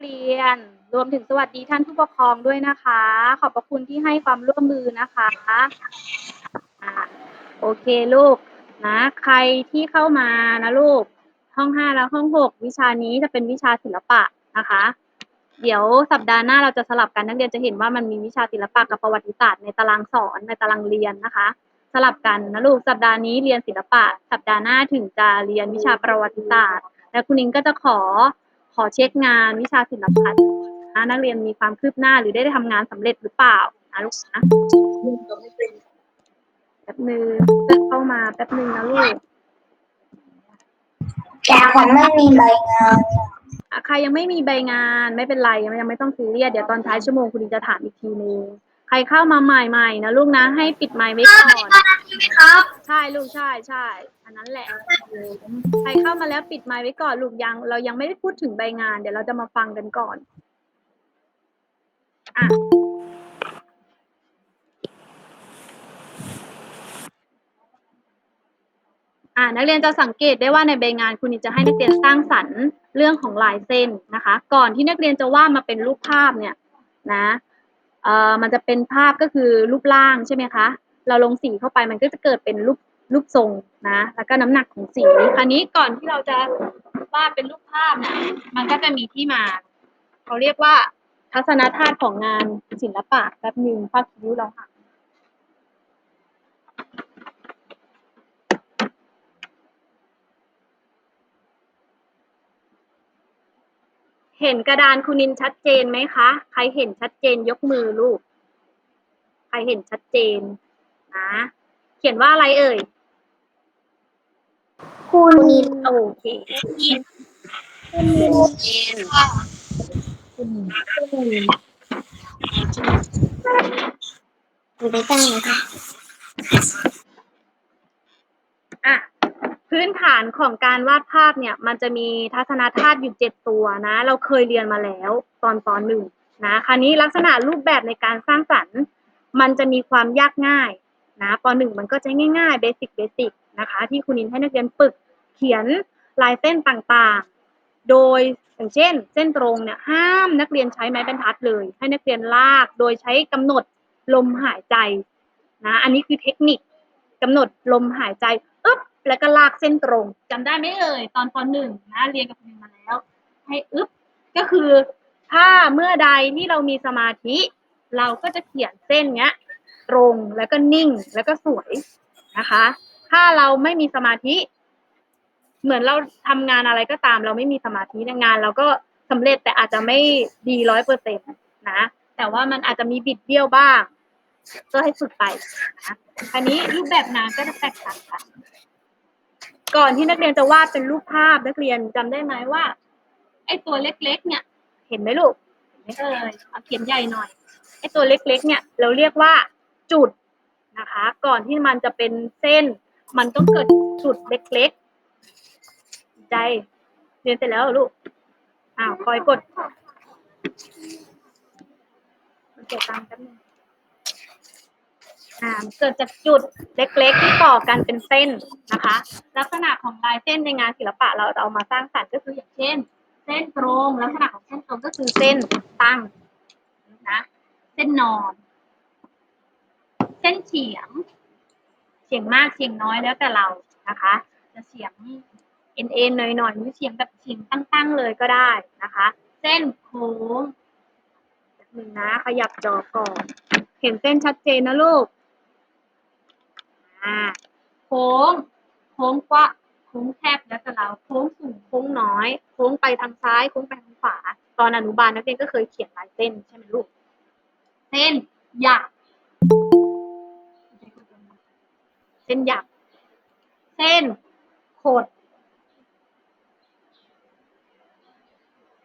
เรียน รวมถึงสวัสดีท่านผู้ปกครองด้วยนะคะ ขอบพระคุณที่ให้ความร่วมมือนะคะอ่าโอเคลูกนะใครที่เข้ามานะลูก ห้องห้าและห้องหกวิชานี้จะเป็นวิชาศิลปะนะคะ เดี๋ยวสัปดาห์หน้าเราจะสลับกันนักเรียนจะเห็นว่ามันมีวิชาศิลปะกับประวัติศาสตร์ในตารางสอนในตารางเรียนนะคะ สลับกันนะลูกสัปดาห์นี้เรียนศิลปะ สัปดาห์หน้าถึงจะเรียนวิชาประวัติศาสตร์ และคุณนิงก็จะขอ ขอเช็คงานวิชาศิลปะนะนักเรียนมีความคืบหน้าหรือได้ทำงานสำเร็จหรือเปล่านะลูกนะแป๊บนึงจะเข้ามาแป๊บนึงนะลูกแต่ผมไม่มีใบงานอะใครยังไม่มีใบงานไม่เป็นไรยังไม่ต้องซีเรียสเดี๋ยวตอนท้ายชั่วโมงคุณดิงจะถามอีกทีนึงใครเข้ามาใหม่ๆนะลูกนะให้ปิดไมค์ไว้ก่อนครับใช่ลูกใช่ใช่ อันนั้นแหละใครเข้ามาแล้วปิดไมค์ไว้ก่อนลูกยัง เรายังไม่ได้พูดถึงใบงาน เดี๋ยวเราจะมาฟังกันก่อนอะอ่านักเรียนจะสังเกตได้ว่าในใบงานคุณจะให้นักเรียนสร้างสรรค์เรื่องของลายเส้นนะคะ ก่อนที่นักเรียนจะวาดมาเป็นรูปภาพเนี่ยนะเอ่อมันจะเป็นภาพก็คือรูปร่างใช่ไหมคะ เราลงสีเข้าไปมันก็จะเกิดเป็นรูป รูปทรงนะ แล้วก็น้ำหนักของสีคราวนี้ก่อนที่เราจะวาดเป็นรูปภาพนี่ยมันก็จะมีที่มา เขาเรียกว่าทัศนธาตุของงานศิลปะแป๊บหนึ่งภาพคิ้วเราค่ะเห็นกระดานคุณนินชัดเจนไหมคะ ใครเห็นชัดเจนยกมือลูก ใครเห็นชัดเจนนะ เขียนว่าอะไรเอ่ย คุณโอเคอยู่ในตั้งเลยค่ะอะ พื้นฐานของการวาดภาพเนี่ย มันจะมีทัศนธาตุอยู่เจ็ดตัวนะ เราเคยเรียนมาแล้วตอนตอนหนึ่งนะคราวนี้ลักษณะรูปแบบในการสร้างสรรค์ มันจะมีความยากง่ายนะปหนึ่งมันก็จะง่ายๆเบสิกเบสิก นะคะ ที่คุณนินให้นักเรียนฝึกเขียนลายเส้นต่างๆ โดยอย่างเช่น เส้นตรงเนี่ยห้ามนักเรียนใช้ไม้บรรทัดเลย ให้นักเรียนลากโดยใช้กำหนดลมหายใจนะอันนี้คือเทคนิคกำหนดลมหายใจอึ๊บแล้วก็ลากเส้นตรงจำได้ไหมเอ่ยตอนปหนึ่งนะเรียนกับคุณนินมาแล้ว ให้อึ๊บก็คือถ้าเมื่อใดที่เรามีสมาธิ เราก็จะเขียนเส้นเนี้ย ตรงแล้วก็นิ่งแล้วก็สวยนะคะ ถ้าเราไม่มีสมาธิ เหมือนเราทำงานอะไรก็ตาม เราไม่มีสมาธิในงาน เราก็สำเร็จแต่อาจจะไม่ดีร้อยเปอร์เซ็นต์นะ แต่ว่ามันอาจจะมีบิดเบี้ยวบ้าง ก็ให้ฝึกไปนะอันนี้รูปแบบงานก็จะแตกต่างกันก่อนที่นักเรียนจะวาดเป็นรูปภาพนักเรียนจำได้ไหมว่า ไอ้ตัวเล็ก ๆ เนี่ย เห็นไหมลูกเห็นไหมเอ่ยเอาเขียนใหญ่หน่อยไอ้ตัวเล็ก ๆ เนี่ย เราเรียกว่าจุดนะคะ ก่อนที่มันจะเป็นเส้น มันต้องเกิดจุดเล็กๆ ใจ เรียนเสร็จแล้วหรอลูก อ้าวคอยกดมันเกิดตามกันอ่าเกิดจากจุดเล็กๆ ที่ต่อกันเป็นเส้นนะคะ ลักษณะของลายเส้นในงานศิลปะเราจะเอามาสร้างสรรค์ก็คืออย่างเช่น เส้นตรงลักษณะของเส้นตรงก็คือเส้นตั้งนะ เส้นนอน เส้นเฉียง เฉียงมากเฉียงน้อยแล้วแต่เรานะคะ จะเฉียงเอ็นเอ็นหน่อยหน่อยๆหรือเฉียงแบบเฉียงตั้งๆเลยก็ได้นะคะ เส้นโค้งแบบนึงนะ ขยับจอก่อนเห็นเส้นชัดเจนนะลูกอ่าโค้ง โค้งกว้าโค้งแคบแล้วแต่เราโค้งสูงโค้งน้อย โค้งไปทางซ้ายโค้งไปทางขวาตอนอนุบาลนักเรียนก็เคยเขียนลายเส้นใช่ไหมลูก เส้นหยัก ส้นหยัก เส้นขด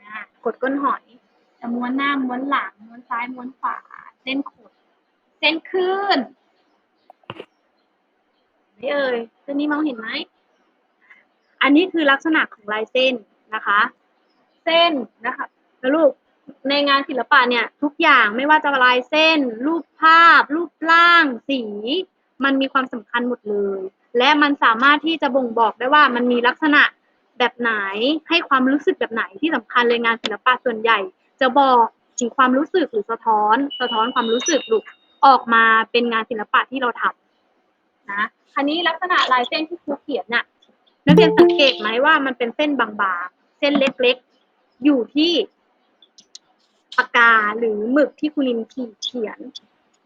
อ่าขดก้นหอยจะม้วนหน้าม้วนหลังม้วนซ้ายม้วนขวาเส้นขด เส้นคลื่นไม่เอ่ยเส้นนี้มองเห็นไหม อันนี้คือลักษณะของลายเส้นนะคะ เส้นนะคะแล้วลูกในงานศิลปะเนี่ย ทุกอย่างไม่ว่าจะลายเส้น รูปภาพ รูปร่าง สี มันมีความสำคัญหมดเลย และมันสามารถที่จะบ่งบอกได้ว่ามันมีลักษณะแบบไหนให้ความรู้สึกแบบไหนที่สำคัญเลยงานศิลปะส่วนใหญ่ จะบอกถึงความรู้สึกหรือสะท้อน สะท้อนความรู้สึกลูกออกมาเป็นงานศิลปะที่เราทำนะคันนี้ลักษณะลายเส้นที่ครูเขียนน่ะนักเรียนสังเกตไหมว่ามันเป็นเส้นบางๆ เส้นเล็กๆ อยู่ที่ปากกาหรือหมึกที่คุณลินขีดเขียน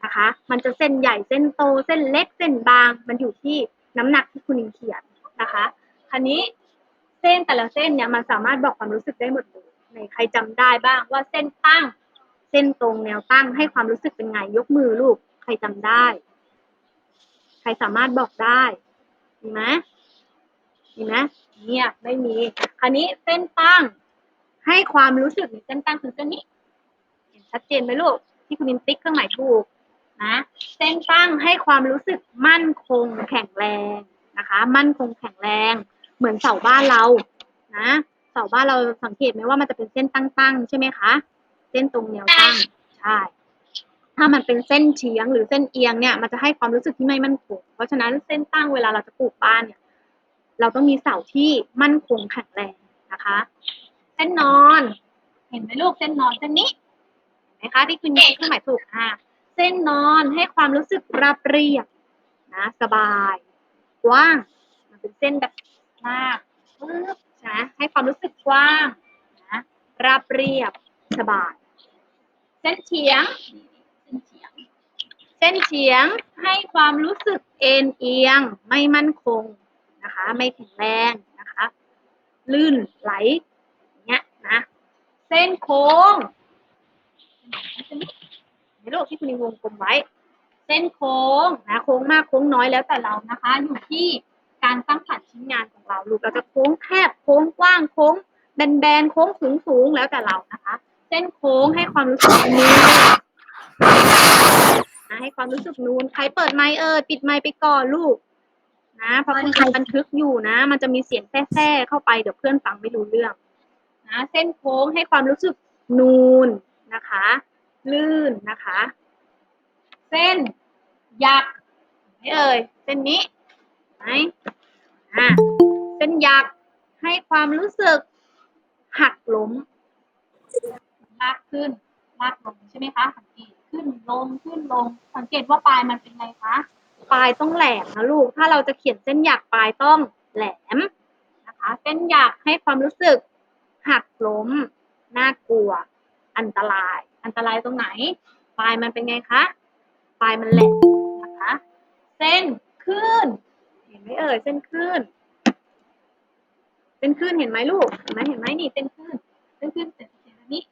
นะคะ มันจะเส้นใหญ่เส้นโตเส้นเล็กเส้นบาง มันอยู่ที่น้ำหนักที่คุณลินเขียนนะคะคันนี้เส้นแต่ละเส้นเนี่ยมันสามารถบอกความรู้สึกได้หมดเลยในใครจำได้บ้างว่าเส้นตั้ง เส้นตรงแนวตั้งให้ความรู้สึกเป็นไงยกมือลูก ใครจำได้ ใครสามารถบอกได้มีไหมมีไหมเงียบไม่มีคราวนี้เส้นตั้ง ให้ความรู้สึกในเส้นตั้งคือเส้นนี้ เห็นชัดเจนไหมลูกที่คุณนินติ๊กเครื่องหมายถูก นะเส้นตั้งให้ความรู้สึกมั่นคงแข็งแรงนะคะ มั่นคงแข็งแรง เหมือนเสาบ้านเรานะเสาบ้านเราสังเกตไหมว่ามันจะเป็นเส้นตั้งๆใช่ไหมคะ เส้นตรงแนวตั้งใช่ถ้ามันเป็นเส้นเฉียงหรือเส้นเอียงเนี่ยมันจะให้ความรู้สึกที่ไม่มั่นคงเพราะฉะนั้นเส้นตั้งเวลาเราจะปลูกบ้านเนี่ย เราต้องมีเสาที่มั่นคงแข็งแรงนะคะ เส้นนอน เห็นไหมลูกเส้นนอนเส้นนี้เห็นไหมคะที่คุณยิงเครื่องหมายถูกอะ เส้นนอนให้ความรู้สึกราบเรียบนะสบายกว้าง มันเป็นเส้นแบบมากปึ๊บนะให้ความรู้สึกกว้างนะราบเรียบสบายเส้นเฉียงเส้นเฉียง เส้นเฉียงให้ความรู้สึกเอ็นเอียงไม่มั่นคงนะคะ ไม่แข็งแรงนะคะ ลื่นไหลเงี้ยนะ เส้นโค้ง ในโลกที่คุณนิวงกลมไว้ เส้นโค้งนะโค้งมากโค้งน้อยแล้วแต่เรานะคะ อยู่ที่การสร้างสรรค์ชิ้นงานของเราลูกเราจะโค้งแคบโค้งกว้างโค้งแบนๆโค้งสูงสูงๆแล้วแต่เรานะคะ เส้นโค้งให้ความรู้สึกนูนนะให้ความรู้สึกนูนใครเปิดไมค์เออปิดไมค์ไปก่อนลูกนะเพราะคุณบันทึกอยู่นะ มันจะมีเสียงแทรกๆเข้าไปเดี๋ยวเพื่อนฟังไม่รู้เรื่องนะเส้นโค้งให้ความรู้สึกนูนนะคะ ลื่นนะคะ เส้นหยักไม่เอ่ยเส้นนี้ไหมอ่าเส้นหยักให้ความรู้สึกหักล้มลากขึ้นลากลงใช่ไหมคะสังเกตขึ้นลงขึ้นลง สังเกตว่าปลายมันเป็นไงคะปลายต้องแหลมนะลูก ถ้าเราจะเขียนเส้นหยักปลายต้องแหลมนะคะ เส้นหยักให้ความรู้สึกหักล้มน่ากลัว อันตราย อันตรายตรงไหนปลายมันเป็นไงคะปลายมันแหลมนะคะ เส้นคลื่น เห็นไหมเอ่ย เส้นคลื่นเส้นคลื่นเห็นไหมลูก เห็นไหมเห็นไหมนี่เส้นคลื่นเส้นคลื่นเส้นเส้นอันนี้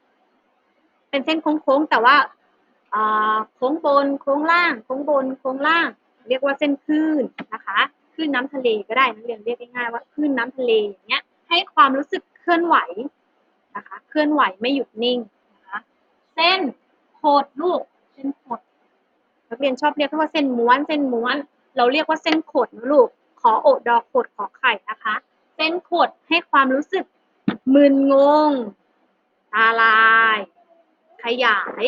เป็นเส้นโค้งๆ แต่ว่าอ่าโค้งบน โค้งล่าง โค้งบน โค้งล่าง เรียกว่าเส้นคลื่นนะคะคลื่นน้ำทะเลก็ได้นักเรียนเรียกง่ายๆว่าคลื่นน้ำทะเลอย่างเงี้ย ให้ความรู้สึกเคลื่อนไหวนะคะ เคลื่อนไหวไม่หยุดนิ่ง เส้นโคดลูกเส้นโคดนักเรียนชอบเรียกว่าเส้นม้วนเส้นม้วน เราเรียกว่าเส้นโคดนะลูก ขอโอดดอกโคดขอไข่นะคะ เส้นโคดให้ความรู้สึกมึนงง ตาลาย ขยาย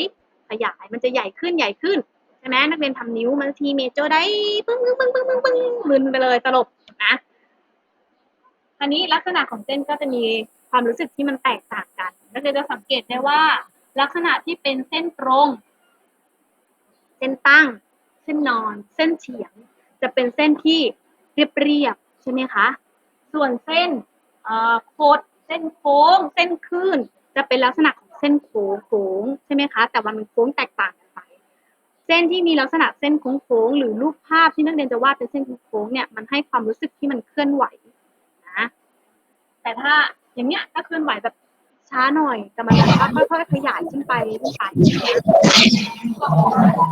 ขยายมันจะใหญ่ขึ้นใหญ่ขึ้นใช่ไหมนักเรียนทำนิ้วมันทีเมโจได้ปึ้งปึ้งปึ้งปึ้งปึ้งปึ้งมึนไปเลยตลบนะอันนี้ลักษณะของเส้นก็จะมีความรู้สึกที่มันแตกต่างกันนักเรียนจะสังเกตได้ว่า ลักษณะที่เป็นเส้นตรง เส้นตั้ง เส้นนอน เส้นเฉียง จะเป็นเส้นที่เรียบๆใช่ไหมคะ ส่วนเส้นโคดเส้นโค้ง เส้นคลื่น จะเป็นลักษณะของเส้นโค้งโค้งใช่ไหมคะ แต่ว่ามันโค้งแตกต่างกันไป เส้นที่มีลักษณะเส้นโค้งโค้งหรือรูปภาพที่นักเรียนจะวาดเป็นเส้นโค้งเนี่ย มันให้ความรู้สึกที่มันเคลื่อนไหวนะ แต่ถ้าอย่างเนี้ยถ้าเคลื่อนไหวแบบ ช้าหน่อย แต่มันแบบว่าค่อยๆขยายขึ้นไปขึ้นไป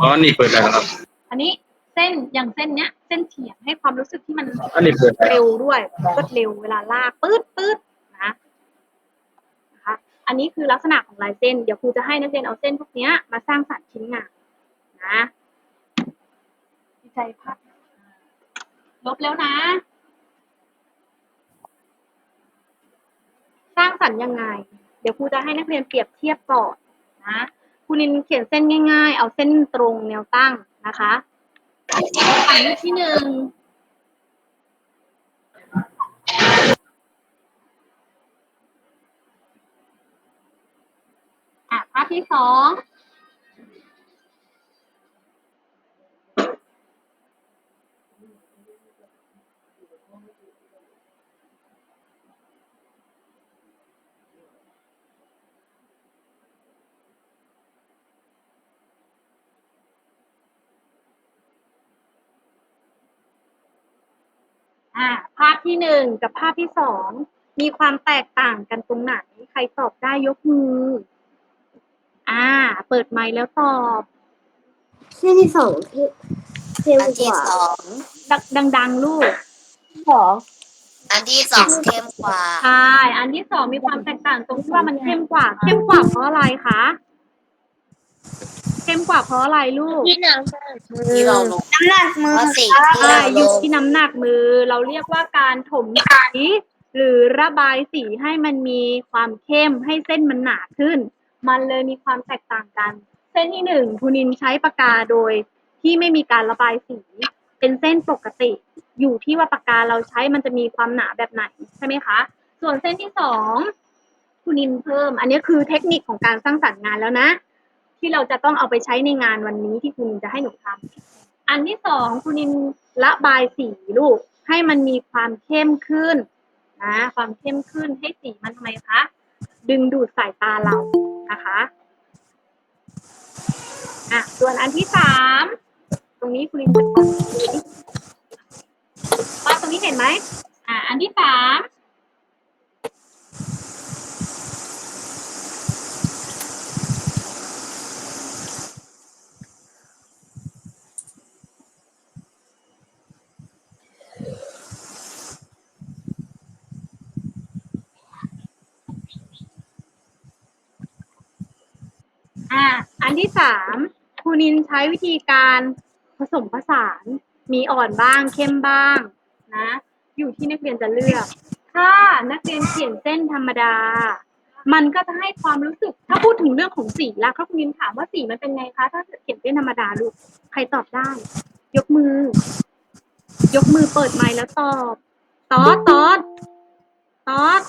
อ๋อนี่เปิดได้แล้วครับ อันนี้เส้นอย่างเส้นเนี้ย เส้นเฉียงให้ความรู้สึกที่มันอันนี้เปิดได้เร็วด้วยรวดเร็วเวลาลากปื๊ดปื๊ดนะนะคะ อันนี้คือลักษณะของลายเส้น เดี๋ยวครูจะให้นักเรียนเอาเส้นพวกเนี้ยมาสร้างสรรค์ชิ้นงานนะดีใจพักลบแล้วนะสร้างสรรค์ยังไง เดี๋ยวครูจะให้นักเรียนเปรียบเทียบก่อนนะครูนินเขียนเส้นง่าย ๆ เอาเส้นตรงแนวตั้งนะคะอันที่หนึ่งอะภาพที่สอง อ่าภาพที่หนึ่งกับภาพที่สองมีความแตกต่างกันตรงไหน ใครตอบได้ยกมือ อ่า เปิดไมค์แล้วตอบที่ที่สองที่เข้มอันกที่ว่าสองดังดังๆลูกสองอันที่สองเข้มกว่า ใช่อันที่สองมีความแตกต่างตรงที่ว่ามันเข้มกว่า เข้มกว่าเพราะอะไรคะเข้ม กว่าเพราะอะไรลูก ที่น้ำหนักมือที่เราลงน้ำหนักมือว่าสีที่อ่าเราอยู่งที่น้ำหนักมือ เราเรียกว่าการถมสี หรือระบายสีให้มันมีความเข้มให้เส้นมันหนาขึ้น มันเลยมีความแตกต่างกัน เส้นที่หนึ่งทูนินใช้ปากกาโดย ที่ไม่มีการระบายสี เป็นเส้นปกติ อยู่ที่ว่าปากกาเราใช้มันจะมีความหนาแบบไหนใช่ไหมคะ ส่วนเส้นที่สองทูนินเพิ่ม อันนี้คือเทคนิคของการสร้างสรรค์งานแล้วนะ ที่เราจะต้องเอาไปใช้ในงานวันนี้ที่คุณนินจะให้หนูทำอันที่สองคุณนินระบายสีลูกให้มันมีความเข้มขึ้นนะความเข้มขึ้นให้สีมันทำไมคะดึงดูดสายตาเรานะคะอะส่วนอันที่สามตรงนี้คุณนินจะว่าตรงนี้เห็นไหมอะอันที่สาม อ่า อัน ที่สามครูนินใช้วิธีการผสมผสาน มีอ่อนบ้างเข้มบ้างนะ อยู่ที่นักเรียนจะเลือก ถ้านักเรียนเขียนเส้นธรรมดา มันก็จะให้ความรู้สึก ถ้าพูดถึงเรื่องของสีแล้วครูนินถามว่าสีมันเป็นไงคะ ถ้าเขียนเส้นธรรมดาลูก ใครตอบได้ ยกมือ ยกมือเปิดไมค์แล้วตอบ ตอดตอดตอด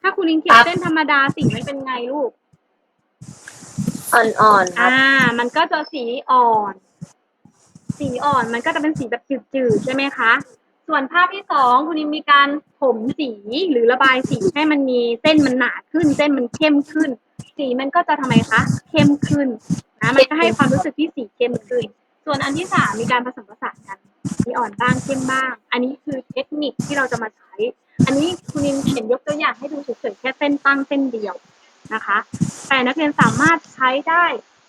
ถ้าครูนินเขียนเส้นธรรมดาสีมันเป็นไงลูก อ่อนๆครัอ่า มันก็จะสีอ่อน สีอ่อนมันก็จะเป็นสีแบบจืดๆใช่ไหมคะ ส่วนภาพที่สองคุณนิมมีการถมสีหรือระบายสีให้มันมีเส้นมันหนาขึ้น เส้นมันเข้มขึ้น สีมันก็จะทำไมคะ เข้มขึ้นนะมันก็ให้ความรู้สึกที่สีเข้มขึ้น ส่วนอันที่สามมีการผสมผสานกัน มีอ่อนบ้างเข้มบ้าง อันนี้คือเทคนิคที่เราจะมาใช้ อันนี้คุณนิมเห็นยกตัวอย่างให้ดูเฉยๆแค่เส้นตั้งเส้นเดียว นะคะ แต่นักเรียนสามารถใช้ได้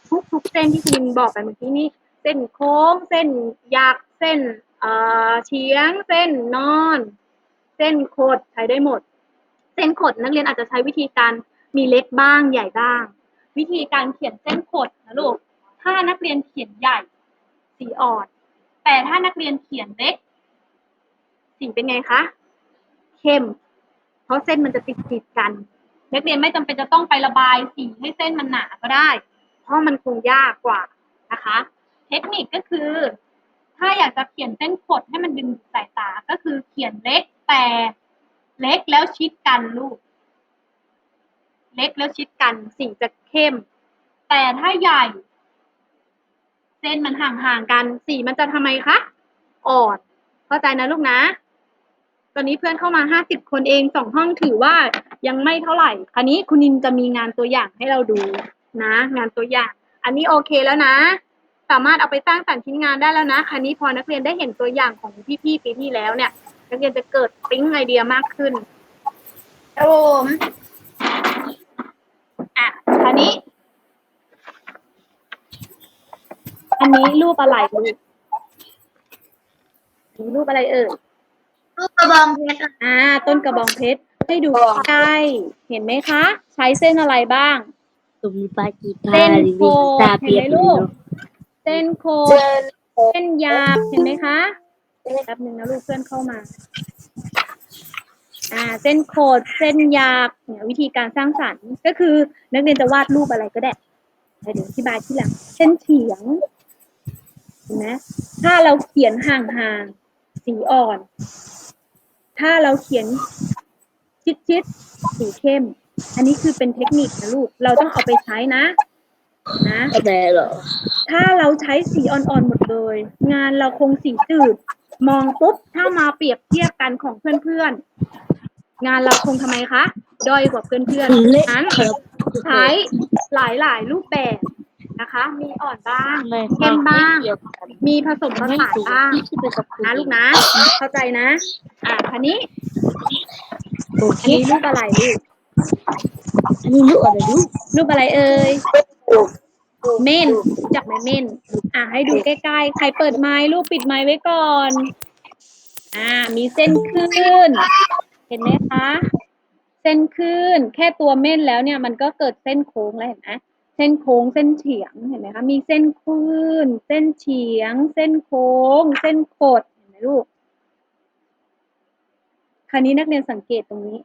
ทุกทุกเส้นที่คุณบอกไปเมื่อกี้นี้ เส้นโค้ง เส้นหยักเส้นเอ่อเฉียง เส้นนอน เส้นขดใช้ได้หมด เส้นขดนักเรียนอาจจะใช้วิธีการมีเล็กบ้างใหญ่บ้าง วิธีการเขียนเส้นขดนะลูกถ้านักเรียนเขียนใหญ่สีอ่อน แต่ถ้านักเรียนเขียนเล็กสีเป็นไงคะเข้ม เพราะเส้นมันจะติดติดกัน นักเรียนไม่จำเป็นจะต้องไประบายสีให้เส้นมันหนาก็ได้ เพราะมันคงยากกว่านะคะ เทคนิคก็คือ ถ้าอยากจะเขียนเส้นขดให้มันดึงสายตาก็คือเขียนเล็กแต่เล็กแล้วชิดกันลูก เล็กแล้วชิดกันสีจะเข้ม แต่ถ้าใหญ่ เส้นมันห่างๆกัน สีมันจะทำไมคะอ่อนเข้าใจนะลูกนะ ตอนนี้เพื่อนเข้ามาห้าสิบคนเองสองห้องถือว่ายังไม่เท่าไหร่ คราวนี้คุณนินจะมีงานตัวอย่างให้เราดูนะ งานตัวอย่าง อันนี้โอเคแล้วนะ สามารถเอาไปสร้างสรรค์ชิ้นงานได้แล้วนะ คราวนี้พอนักเรียนได้เห็นตัวอย่างของพี่ๆปีที่แล้วเนี่ย นักเรียนจะเกิดปิ๊งไอเดียมากขึ้นครับผมอะคราวนี้ อันนี้รูปอะไรลูกอันนี้รูปอะไรเอ่ย ลูกกระบองเพชรอ่า ต้นกระบองเพชรให้ดูใกล้เห็นไหมคะ ใช้เส้นอะไรบ้าง ตุมปากีตาเส้นลิโควิดตาเห็เปีนยไหมกลูก เส้นโคดเจนเส้นหยาบเห็นไหมคะแป๊บหนึ่งนะลูกเพื่อนเข้ามา อ่า เส้นโคดเส้นหยาบเนี่ยวิธีการสร้างสรรค์ก็คือ นักเรียนจะวาดรูปอะไรก็ได้เดี๋ยวอธิบายที่หลัง เส้นเฉียงเห็นไหมถ้าเราเขียนห่างๆสีอ่อน ถ้าเราเขียนชิดๆสีเข้ม อันนี้คือเป็นเทคนิคนะลูก เราต้องเอาไปใช้นะ นะอะไรเหรอ ถ้าเราใช้สีอ่อนๆหมดเลย งานเราคงสีจืด มองปุ๊บ ถ้ามาเปรียบเทียบกันของเพื่อนๆ งานเราคงทำไมคะ ด้อยกว่าเพื่อนๆเละนั้นครับใช้หลายๆรูปแบบ นะคะ มีอ่อนบ้างไม่เข้มบ้างเกี่ยวกันมีผสมผไม่สานถูกบ้างที่เป็นกับคุณนะลูกนะ เข้าใจนะ อะคันนี้โอเคอันนี้รูปอะไรลูกอันนี้ลูกอะไรลูกรูปอะไรเอ่ยเม่นรู้จักไหมเม่นอะให้ดูใกล้ๆ ใครเปิดไม้ลูกปิดไม้ไว้ก่อน อ่า มีเส้นขึ้น เห็นไหมคะ เส้นขึ้น แค่ตัวเม่นแล้วเนี่ย มันก็เกิดเส้นโค้งแล้วเห็นไหม เส้นโค้งเส้นเฉียงเห็นไหมคะมีเส้นขึ้นเส้นเฉียง เส้นโค้ง เส้นขดเห็นไหมลูกคราวนี้นักเรียนสังเกตตรงนี้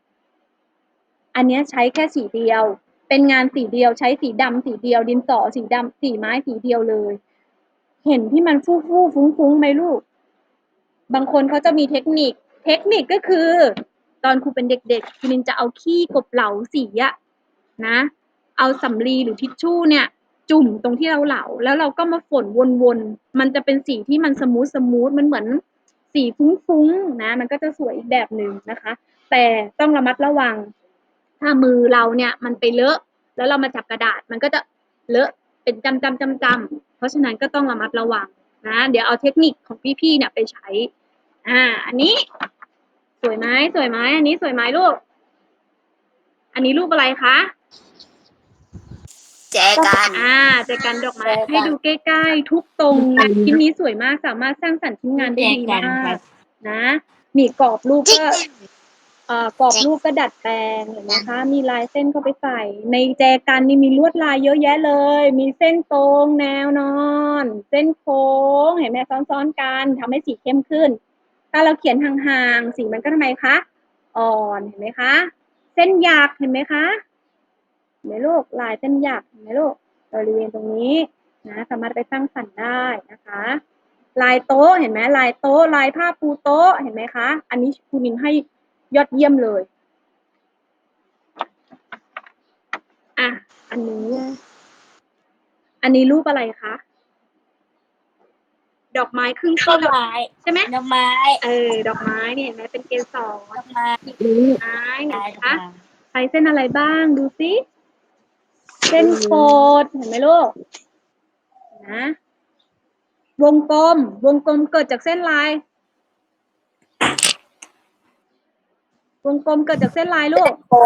อันนี้ใช้แค่สีเดียว เป็นงานสีเดียวใช้สีดำสีเดียว ดินสอสีดำสีไม้สีเดียวเลย เห็นที่มันฟู่ฟู่ฟุ้งฟุ้งๆไหมลูก บางคนเขาจะมีเทคนิค เทคนิคก็คือ ตอนครูเป็นเด็กๆคุณนินจะเอาขี้กบเหลาสีอะนะ เอาสำลีหรือทิชชู่เนี่ย จุ่มตรงที่เราเหลา แล้วเราก็มาฝนวนๆ มันจะเป็นสีที่มันสมูทสมูทมันเหมือนสีฟุ้งๆนะ มันก็จะสวยอีกแบบหนึ่งนะคะ แต่ต้องระมัดระวัง ถ้ามือเราเนี่ยมันไปเลอะ แล้วเรามาจับกระดาษมันก็จะเลอะเป็นจำจำจำจำเพราะฉะนั้นก็ต้องระมัดระวังนะเดี๋ยวเอาเทคนิคของพี่ๆเนี่ยไปใช้ อ่า อันนี้ สวยไหมสวยไหมอันนี้สวยไหมลูก อันนี้รูปอะไรคะ จกันอ่าเจอกันดอกไม้ให้ดูใกล้ๆ ทุกตรงชิ้นนี้สวยมากสามารถสร้างสรรค์ชิ้นงานได้ดีมากนะมีกรอบรูปก็เอ่อกรอบรูปก็ดัดแปลงเห็นไหมคะ มีลายเส้นเข้าไปใส่ ในแจกันนี่มีลวดลายเยอะแยะเลย มีเส้นตรงแนวนอน เส้นโค้งเห็นไหมซ้อนๆกันทำให้สีเข้มขึ้น ถ้าเราเขียนห่างๆสีมันก็ทำไมคะอ่อนเห็นไหมคะ เส้นหยักเห็นไหมคะเห็น ไหมลูกลายเส้นหยักเห็นไหมลูกบริเวณตรงนี้นะสามารถไปสร้างสรรค์ได้นะคะ ลายโต๊ะเห็นไหมลายโต๊ะลายผ้าปูโต๊ะเห็นไหมคะ อันนี้ครูนินให้ยอดเยี่ยมเลยอะอันนี้ อันนี้รูปอะไรคะดอกไม้ครึ่งต้ต้นนไม้ใช่ไหมดอกไม้ เออ ดอกไม้เนี่ยเห็นไหมเป็นเกสรดอกไม้ไม้เห็นไหมดอกคะไม้ใช้เส้นอะไรบ้างดูสิ เส้นโคดเห็นไหมลูกนะวงกลม วงกลมเกิดจากเส้นลาย วงกลมเกิดจากเส้นลายลูกอ่า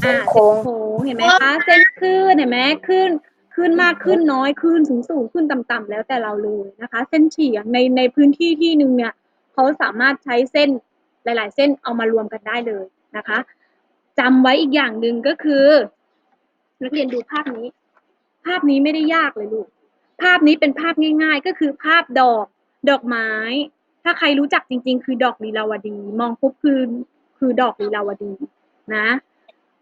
เส้นโค้งเห็นไหมคะ เส้นขึ้นเห็นไหมขึ้นขึ้นมากขึ้นน้อยขึ้นสูงสูงขึ้นต่ำๆแล้วแต่เราเลยนะคะ เส้นเฉียงในในพื้นที่ที่หนึ่งเนี่ยเขาสามารถใช้เส้นหลาย ๆ เส้นเอามารวมกันได้เลยนะคะจำไว้อีกอย่างหนึ่งก็คือ นักเรียนดูภาพนี้ ภาพนี้ไม่ได้ยากเลยลูก ภาพนี้เป็นภาพง่าย ๆ ก็คือภาพดอกดอกไม้ ถ้าใครรู้จักจริง ๆ คือดอกลีลาวดี มองปุ๊บคือคือดอกลีลาวดีนะ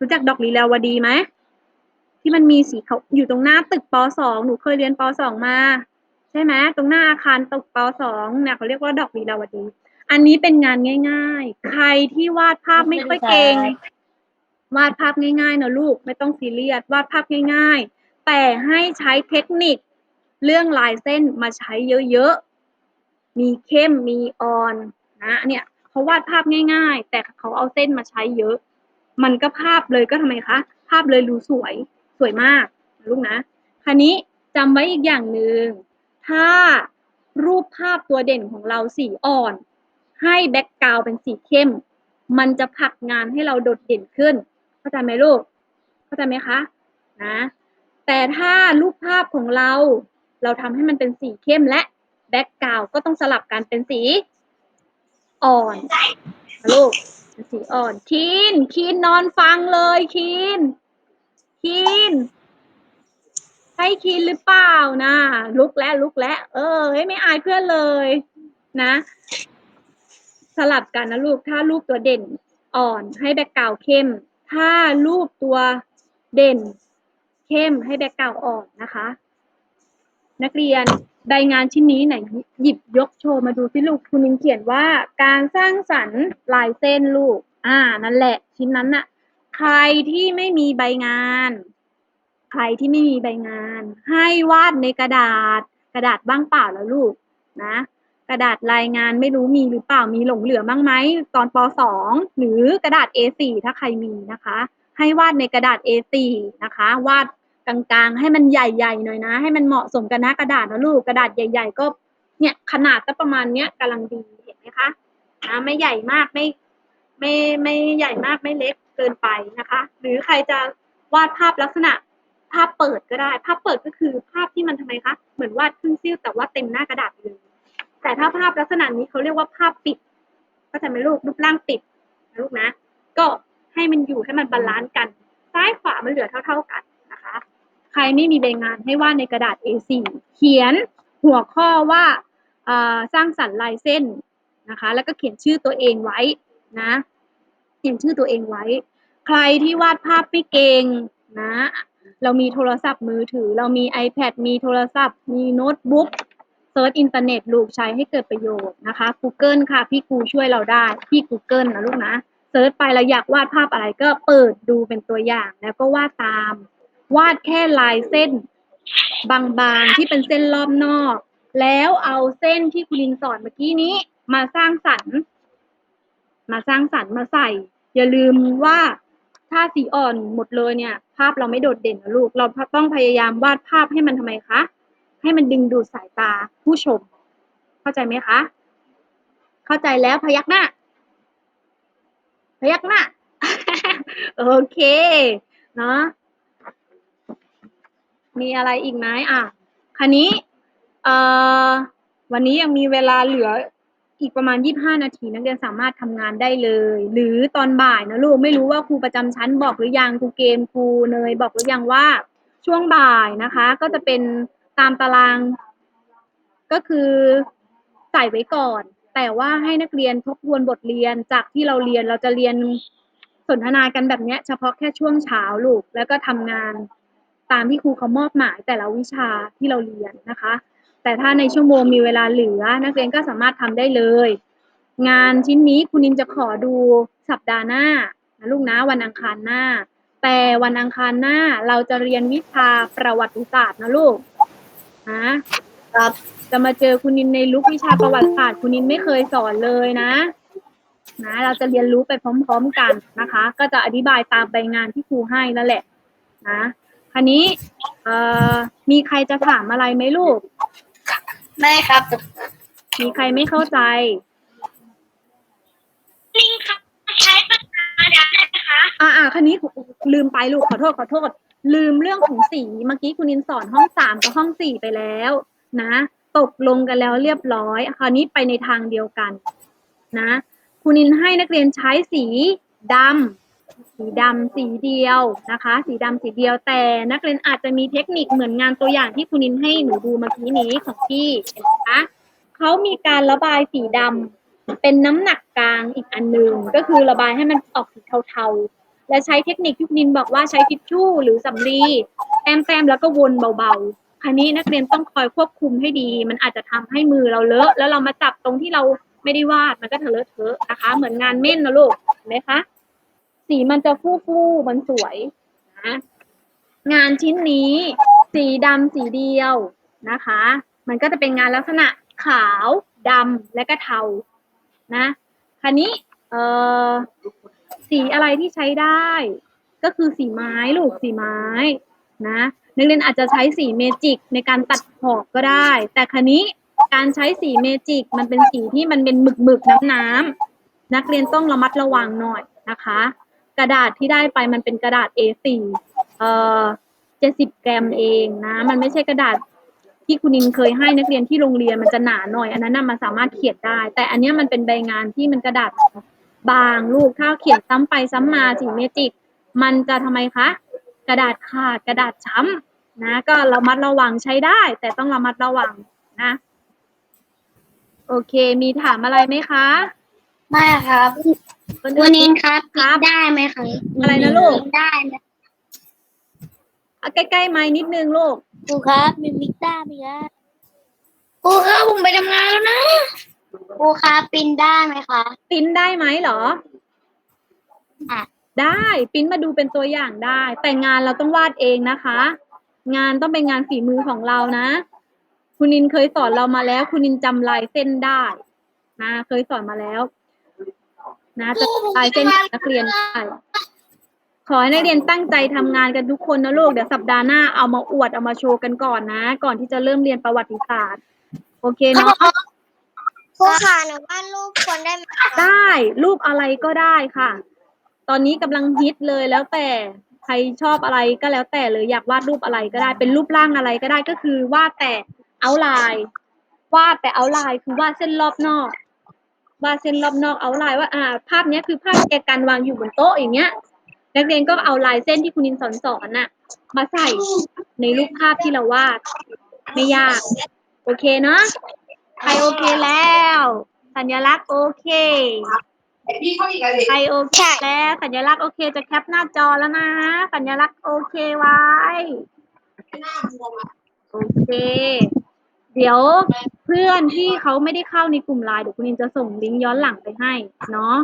รู้จักดอกลีลาวดีไหมที่มันมีสีเขาอยู่ตรงหน้าตึกปสองหนูเคยเรียนปสองมา ใช่ไหมตรงหน้าอาคารตึกปสองเนี่ยเขาเรียกว่าดอกลีลาวดี อันนี้เป็นงานง่าย ๆ ใครที่วาดภาพไม่ค่อยเก่ง วาดภาพง่ายๆนะลูกไม่ต้องซีเรียสวาดภาพง่าย ๆ แต่ให้ใช้เทคนิค เรื่องลายเส้นมาใช้เยอะๆ มีเข้มมีอ่อนนะเนี่ยเขาวาดภาพง่าย ๆ แต่เขาเอาเส้นมาใช้เยอะ มันก็ภาพเลยก็ทำไมคะ ภาพเลยดูสวยสวยมากลูกนะคราวนี้จำไว้อีกอย่างหนึ่งถ้ารูปภาพตัวเด่นของเราสีอ่อน ให้แบ็กกราวเป็นสีเข้ม มันจะผลักงานให้เราโดดเด่นขึ้นาใจไหมลูก เข้าใจไหมคะนะแต่ถ้ารูปภาพของเรา เราทำให้มันเป็นสีเข้มและแบ็กกราวก็ต้องสลับกันเป็นสีอ่อนลูกเป็นสีอ่อนคีนคีนนอนฟังเลยคีนคีนใช่คีนหรือเปล่านะลุกแล้วลุกแล้วเออไม่อายเพื่อนเลย นะ สลับกันนะลูกถ้ารูปตัวเด่นอ่อนให้แบ็กกราวเข้ม ถ้ารูปตัวเด่นเข้มให้แบ็กกราวออนนะคะ นักเรียนใบงานชิ้นนี้ไหนหยิบยกโชว์มาดูสิลูกคุณมินเขียนว่าการสร้างสรรค์ลายเส้นลูก อ่า นั่นแหละ ชิ้นนั้นน่ะ ใครที่ไม่มีใบงาน ใครที่ไม่มีใบงาน ให้วาดในกระดาษกระดาษบ้างเปล่าแล้วลูกนะ กระดาษรายงานไม่รู้มีหรือเปล่ามีหลงเหลือบ้างไหมตอนป .2 หรือกระดาษ A4 ถ้าใครมีนะคะ ให้วาดในกระดาษ A4 นะคะ วาดกลางๆ ให้มันใหญ่ๆหน่อยนะ ให้มันเหมาะสมกับหน้ากระดาษนะลูกกระดาษใหญ่ ๆ ก็เนี่ยขนาดก็ประมาณเนี้ยกำลังดีเห็นไหมคะนะไม่ใหญ่มากไม่ไม่ไม่ใหญ่มากไม่เล็กเกินไปนะคะ หรือใครจะวาดภาพลักษณะภาพเปิดก็ได้ ภาพเปิดก็คือภาพที่มันทำไมคะ เหมือนวาดครึ่งซิ่วแต่ว่าเต็มหน้ากระดาษเลย แต่ถ้าภาพลักษณะนี้เขาเรียกว่าภาพปิดก็จะไม่ลูกรูปร่างปิดนะลูกนะ ก็ให้มันอยู่ให้มันบาลานซ์กัน ซ้ายขวามันเหลือเท่า ๆกันนะคะ ใครไม่มีใบงานให้วาดในกระดาษ A4 เขียนหัวข้อว่าสร้างสรรค์ลายเส้นนะคะ แล้วก็เขียนชื่อตัวเองไว้นะ เขียนชื่อตัวเองไว้ ใครที่วาดภาพไม่เก่งนะ เรามีโทรศัพท์มือถือ เรามี iPad มีโทรศัพท์ มีโน้ตบุ๊ก ซิร์ชอินเทอร์เน็ตลูกใช้ให้เกิดประโยชน์นะคะ Google ค่ะ พี่ครูช่วยเราได้ พี่ Google นะลูกนะเซิร์ชไปแล้วอยากวาดภาพอะไรก็เปิดดูเป็นตัวอย่าง แล้วก็วาดตาม วาดแค่ลายเส้น บางๆที่เป็นเส้นรอบนอก แล้วเอาเส้นที่คุณลินสอนเมื่อกี้นี้ มาสร้างสรรค์ มาสร้างสรรค์มาใส่ อย่าลืมว่าถ้าสีอ่อนหมดเลยเนี่ย ภาพเราไม่โดดเด่นนะลูก เราต้องพยายามวาดภาพให้มันทำไมคะ ให้มันดึงดูดสายตาผู้ชม เข้าใจไหมคะ เข้าใจแล้วพยักหน้า พยักหน้า โอเคเนาะมีอะไรอีกไหมอะคันนี้เอ่อวันนี้ยังมีเวลาเหลืออีกประมาณ 25 นาทีนักเรียนสามารถทำงานได้เลย หรือตอนบ่ายนะลูกไม่รู้ว่าครูประจำชั้นบอกหรือยังครูเกมครูเนยบอกหรือยังว่าช่วงบ่ายนะคะ ก็จะเป็น ตามตาราง ก็คือใส่ไว้ก่อน แต่ว่าให้นักเรียนทบทวนบทเรียนจากที่เราเรียนเราจะเรียนสนทนากันแบบเนี้ยเฉพาะแค่ช่วงเช้าลูก แล้วก็ทำงานตามที่ครูเขามอบหมายแต่ละวิชาที่เราเรียนนะคะ แต่ถ้าในชั่วโมงมีเวลาเหลือ นักเรียนก็สามารถทำได้เลย งานชิ้นนี้คุณนินจะขอดูสัปดาห์หน้านะลูกนะวันอังคารหน้า แต่วันอังคารหน้าเราจะเรียนวิชาประวัติศาสตร์นะลูก นะครับจะมาเจอคุณนินในลุกวิชาประวัติศาสตร์คุณนินไม่เคยสอนเลยนะ นะ เราจะเรียนรู้ไปพร้อม ๆกันนะคะ ก็จะอธิบายตามใบงานที่ครูให้นั่นแหละ นะคันนี้เอ่อมีใครจะถามอะไรไหมลูก ไม่ครับ มีใครไม่เข้าใจลิงครับใช้ปากกาดับได้ไหมคะอ่าอ่าคันนี้ลืมไปลูกขอโทษขอโทษ ลืมเรื่องของสีเมื่อกี้คุณนินสอนห้องสามกับห้องสี่ไปแล้วนะตกลงกันแล้วเรียบร้อย คราวนี้ไปในทางเดียวกันนะคุณนินให้นักเรียนใช้สีดำสีดำสีเดียวนะคะ สีดำสีเดียวแต่นักเรียนอาจจะมีเทคนิคเหมือนงานตัวอย่างที่คุณนินให้หนูดูเมื่อกี้นี้ของพี่นไหมคะเขามีการระบายสีดำเป็นน้ำหนักกลางอีกอันหนึ่งก็คือระบายให้มันออกสีเทาๆ และใช้เทคนิคที่คุณนินบอกว่าใช้ทิชชู่หรือสำลีแต้มแล้วก็วนเบาๆคราวนี้นักเรียนต้องคอยควบคุมให้ดี มันอาจจะทำให้มือเราเลอะ แล้วเรามาจับตรงที่เราไม่ได้วาดมันก็เถอะเลอะเทอะนะคะ เหมือนงานเม่นนะลูกเห็นไหมคะสีมันจะฟู่ๆมันสวยนะงานชิ้นนี้ สีดำสีเดียวนะคะ มันก็จะเป็นงานลักษณะขาวดำและก็เทานะคราวนี้เอ่อ สีอะไรที่ใช้ได้ ก็คือสีไม้ลูกสีไม้นะนักเรียนอาจจะใช้สีเมจิกในการตัดขอบก็ได้ แต่ครนี้การใช้สีเมจิกมันเป็นสีที่มันเป็นหมึกหมึกน้ำน้ำนักเรียนต้องระมัดระวังหน่อยนะคะ กระดาษที่ได้ไปมันเป็นกระดาษ A4 เอ่อ70 กรัมเองนะ มันไม่ใช่กระดาษที่คุณนินเคยให้นักเรียนที่โรงเรียนมันจะหนาหน่อย อันนั้นน่ะมันสามารถเขียนได้ แต่อันนี้มันเป็นใบงานที่มันกระดาษ บางลูกถ้าเขียนซ้ำไปซ้ำมาสีเมจิก มันจะทำไมคะ กระดาษขาดกระดาษช้ำนะก็ระมัดระวังใช้ได้ แต่ต้องระมัดระวังนะ โอเค มีถามอะไรไหมคะไม่ครับคนคุอื่ณนนินครับครับได้ไหมครับอะไรนะลูกได้ไหมเอาใกล้ๆไม้นิดนึงลูกครูครับมีมิกได้ไหมครับครูครับผมไปทำงานแล้วนะ ครูครับปินได้ไหมคะปริ้นได้ไหมเหรอ อะได้ปริ้นมาดูเป็นตัวอย่างได้ แต่งานเราต้องวาดเองนะคะ งานต้องเป็นงานฝีมือของเรานะ คุณนินเคยสอนเรามาแล้ว คุณนินจำลายเส้นได้นะเคยสอนมาแล้ว นะจะลายเส้นของนักเรียนได้ขอให้นักเรียนตั้งใจทำงานกันทุกคนนะลูกเดี๋ยวสัปดาห์หน้าเอามาอวดเอามาโชว์กันก่อนนะ ก่อนที่จะเริ่มเรียนประวัติศาสตร์ โอเคเนาะ ครูค่ะหนูวาดรูปคนได้ไหมคะได้รูปอะไรก็ได้ค่ะ ตอนนี้กำลังฮิตเลยแล้วแต่ใครชอบอะไรก็แล้วแต่เลยอยากวาดรูปอะไรก็ได้เป็นรูปร่างอะไรก็ได้ก็คือวาดแต่เอาลายวาดแต่เอาลายคือวาดเส้นรอบนอก วาดเส้นรอบนอกเอาลายว่าอ่า ภาพเนี้ยคือภาพแจกันวางอยู่บนโต๊ะอย่างเงี้ยนักเรียนก็เอาลายเส้นที่คุณนินสอนสอนน่ะ มาใส่ในรูปภาพที่เราวาดไม่ยาก โอเคเนาะ ใครโอเคแล้ว สัญลักษณ์โอเคใครโอเคแล้ว สัญลักษณ์โอเคจะแคปหน้าจอแล้วนะ สัญลักษณ์โอเคไว้โอเค เดี๋ยวเพื่อนที่เขาไม่ได้เข้าในกลุ่มไลน์เดี๋ยวคุณนินจะส่งลิงก์ย้อนหลังไปให้เนาะ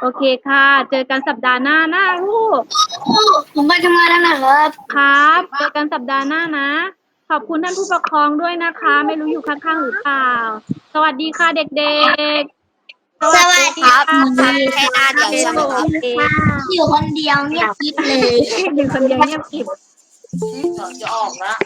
โอเคค่ะ เจอกันสัปดาห์หน้าหน้าลูกผมไปทำงานแล้วนะครับ ครับ เจอกันสัปดาห์หน้านะ ขอบคุณท่านผู้ปกครองด้วยนะคะ ไม่รู้อยู่ข้างๆหรือเปล่า สวัสดีค่ะเด็กๆ สวัสดีครับโอเคเดี๋ยวสวัสดีโอเคอยู่คนเดียวเงียบกริบเลยหนึ่งคนเดียวเงียบกริบจะออกแล้ว